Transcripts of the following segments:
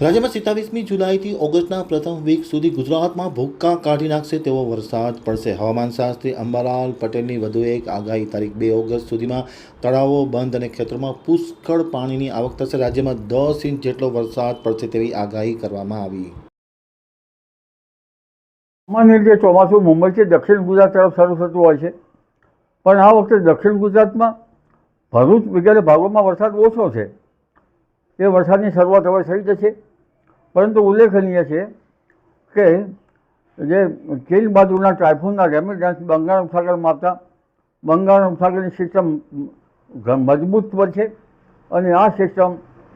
રાજ્યમાં સિત્તાવીસમી જુલાઈથી ઓગસ્ટના પ્રથમ વીક સુધી ગુજરાતમાં ભૂક્કા કાઢી નાખશે તેવો વરસાદ પડશે. હવામાન શાસ્ત્રી અંબાલાલ પટેલની વધુ એક આગાહી તારીખ બે ઓગસ્ટ સુધીમાં તળાવો બંધ અને ખેતરોમાં પુષ્કળ પાણીની આવક થશે. રાજ્યમાં દસ ઇંચ જેટલો વરસાદ પડશે તેવી આગાહી કરવામાં આવી. સામાન્ય રીતે ચોમાસું મુંબઈથી દક્ષિણ ગુજરાત તરફ શરૂ થતું હોય છે. પણ આ વખતે દક્ષિણ ગુજરાતમાં ભરૂચ વગેરે ભાગોમાં વરસાદ ઓછો છે. એ વરસાદની શરૂઆત હવે થઈ જશે. પરંતુ ઉલ્લેખનીય છે કે જે ચીન બાજુના ટાઇફૂનના રેમિડન્સ બંગાળ ઉપસાગરમાં આવતા બંગાળ ઉપસાગરની સિસ્ટમ મજબૂત પર છે અને આ સિસ્ટમ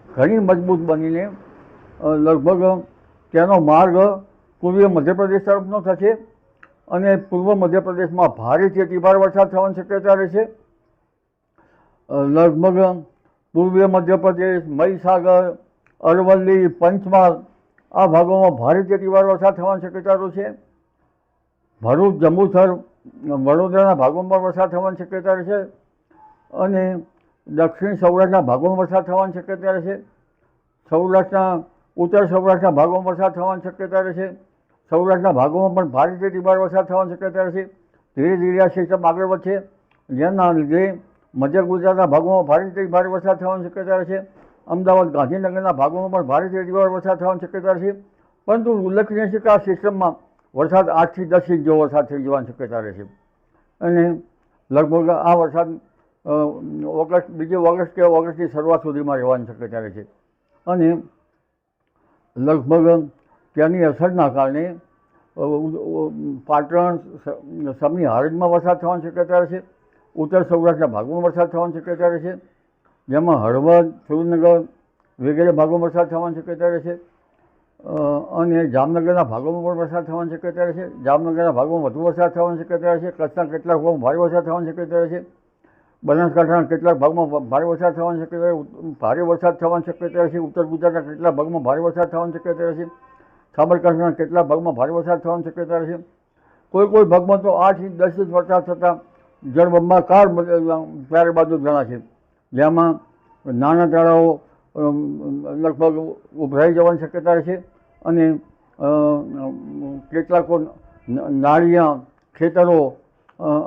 ઘણી મજબૂત બનીને લગભગ તેનો માર્ગ પૂર્વીય મધ્યપ્રદેશ તરફનો થશે અને પૂર્વ મધ્યપ્રદેશમાં ભારેથી અતિભાર વરસાદ થવાની શક્યતા રહેશે. લગભગ પૂર્વીય મધ્યપ્રદેશ, મહીસાગર અરવલ્લી પંચમહાલ, આ ભાગોમાં ભારે અતિભાર વરસાદ થવાની શક્યતા છે. ભરૂચ, જંબુસર, વડોદરાના ભાગોમાં પણ વરસાદ થવાની શક્યતા રહેશે અને દક્ષિણ સૌરાષ્ટ્રના ભાગોમાં વરસાદ થવાની શક્યતા રહેશે સૌરાષ્ટ્રના, ઉત્તર સૌરાષ્ટ્રના ભાગોમાં વરસાદ થવાની શક્યતા રહેશે સૌરાષ્ટ્રના ભાગોમાં પણ ભારે અતિભાર વરસાદ થવાની શક્યતા રહેશે ધીરે ધીરે આ સિસ્ટમ આગળ વધશે. જેના લીધે મધ્ય ગુજરાતના ભાગોમાં ભારેથી ભારે વરસાદ થવાની શક્યતા રહેશે અમદાવાદ ગાંધીનગરના ભાગોમાં પણ ભારે અતિભાર વરસાદ થવાની શક્યતા રહેશે પરંતુ ઉલ્લેખનીય છે કે આ સિસ્ટમમાં વરસાદ આઠથી દસ ઇંચ જેવો વરસાદ થઈ જવાની શક્યતા રહેશે અને લગભગ આ વરસાદ ઓગસ્ટ, બીજી ઓગસ્ટ કે ઓગસ્ટની શરૂઆત સુધીમાં રહેવાની શક્યતા રહેશે અને લગભગ ત્યાંની અસરના કારણે પાટણ સમની સમી હારજમાં વરસાદ થવાની શક્યતા રહેશે ઉત્તર સૌરાષ્ટ્રના ભાગમાં વરસાદ થવાની શક્યતા રહેશે જેમાં હળવદ, સુરેન્દ્રનગર વગેરે ભાગોમાં વરસાદ થવાની શક્યતા રહેશે અને જામનગરના ભાગોમાં પણ વરસાદ થવાની શક્યતા રહેશે જામનગરના ભાગોમાં વધુ વરસાદ થવાની શક્યતા રહેશે કચ્છના કેટલાક ભાગમાં ભારે વરસાદ થવાની શક્યતા રહેશે બનાસકાંઠાના કેટલાક ભાગમાં ભારે વરસાદ થવાની શક્યતા ભારે વરસાદ થવાની શક્યતા રહેશે ઉત્તર ગુજરાતના કેટલાક ભાગમાં ભારે વરસાદ થવાની શક્યતા રહેશે સાબરકાંઠાના કેટલાક ભાગમાં ભારે વરસાદ થવાની શક્યતા રહેશે કોઈ કોઈ ભાગમાં તો આઠ ઇંચ દસ ઇંચ વરસાદ થતાં જળબંબાકાર ત્યારબાદ જણાશે જેમાં નાના તળાવો લગભગ ઉભરાઈ જવાની શક્યતા રહેશે અને કેટલાકો નાળિયા, ખેતરો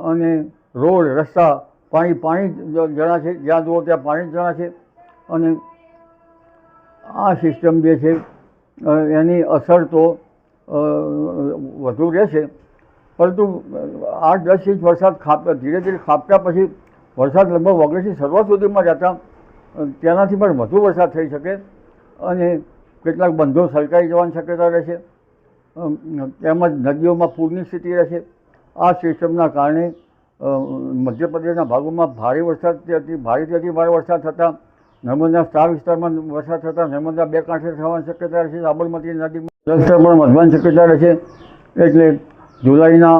અને રોડ, રસ્તા, પાણી પાણી જણા છે. જ્યાં જુઓ ત્યાં પાણી જણા છે. અને આ સિસ્ટમ જે છે એની અસર તો વધુ રહેશે. પરંતુ આઠ દસ ઇંચ વરસાદ ખાપ, ધીરે ધીરે ખાપતા પછી વરસાદ લગભગ ઓગસ્ટની શરૂઆત સુધીમાં જતા તેનાથી પણ વધુ વરસાદ થઈ શકે અને કેટલાક બંધો છલકાઈ જવાની શક્યતા રહેશે. તેમજ નદીઓમાં પૂરની સ્થિતિ રહેશે. આ સિસ્ટમના કારણે મધ્યપ્રદેશના ભાગોમાં ભારે વરસાદ અતિ ભારેથી અતિ ભારે વરસાદ થતાં, નર્મદા સ્ટાર વિસ્તારમાં વરસાદ થતાં નર્મદા બે કાંઠે થવાની શક્યતા રહેશે. સાબરમતી નદીમાં જળસ્તર પણ વધવાની શક્યતા રહેશે. એટલે જુલાઈના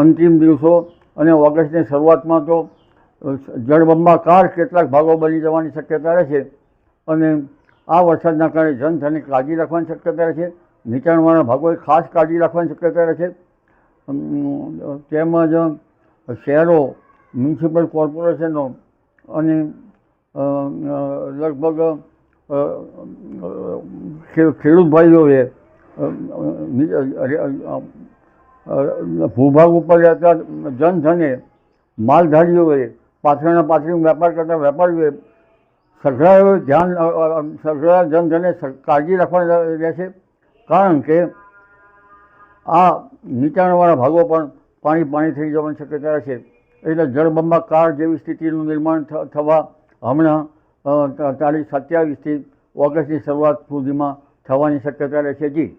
અંતિમ દિવસો અને ઓગસ્ટની શરૂઆતમાં તો જળબંબાકાર કેટલાક ભાગો બની જવાની શક્યતા રહે છે અને આ વરસાદના કારણે જનધનની કાળજી રાખવાની શક્યતા રહે છે. નીચાણવાળા ભાગોએ ખાસ કાળજી રાખવાની શક્યતા રહે છે. તેમજ શહેરો, મ્યુનિસિપલ કોર્પોરેશનો અને લગભગ ખેડૂત ભાઈઓએ ભૂભાગ ઉપર રહેતા જનધને માલધારીઓએ પાથરણા પાછળ વેપાર કરતા વેપારીઓએ સઘળાઓએ ધ્યાન સઘળા જનધને કાળજી રાખવાની રહેશે કારણ કે આ નીચાણવાળા ભાગો પણ પાણી પાણી થઈ જવાની શક્યતા રહેશે એટલે જળબંબાકાર જેવી સ્થિતિનું નિર્માણ થવા હમણાં તારીખ સત્યાવીસથી ઓગસ્ટની શરૂઆત સુધીમાં થવાની શક્યતા રહેશે જી.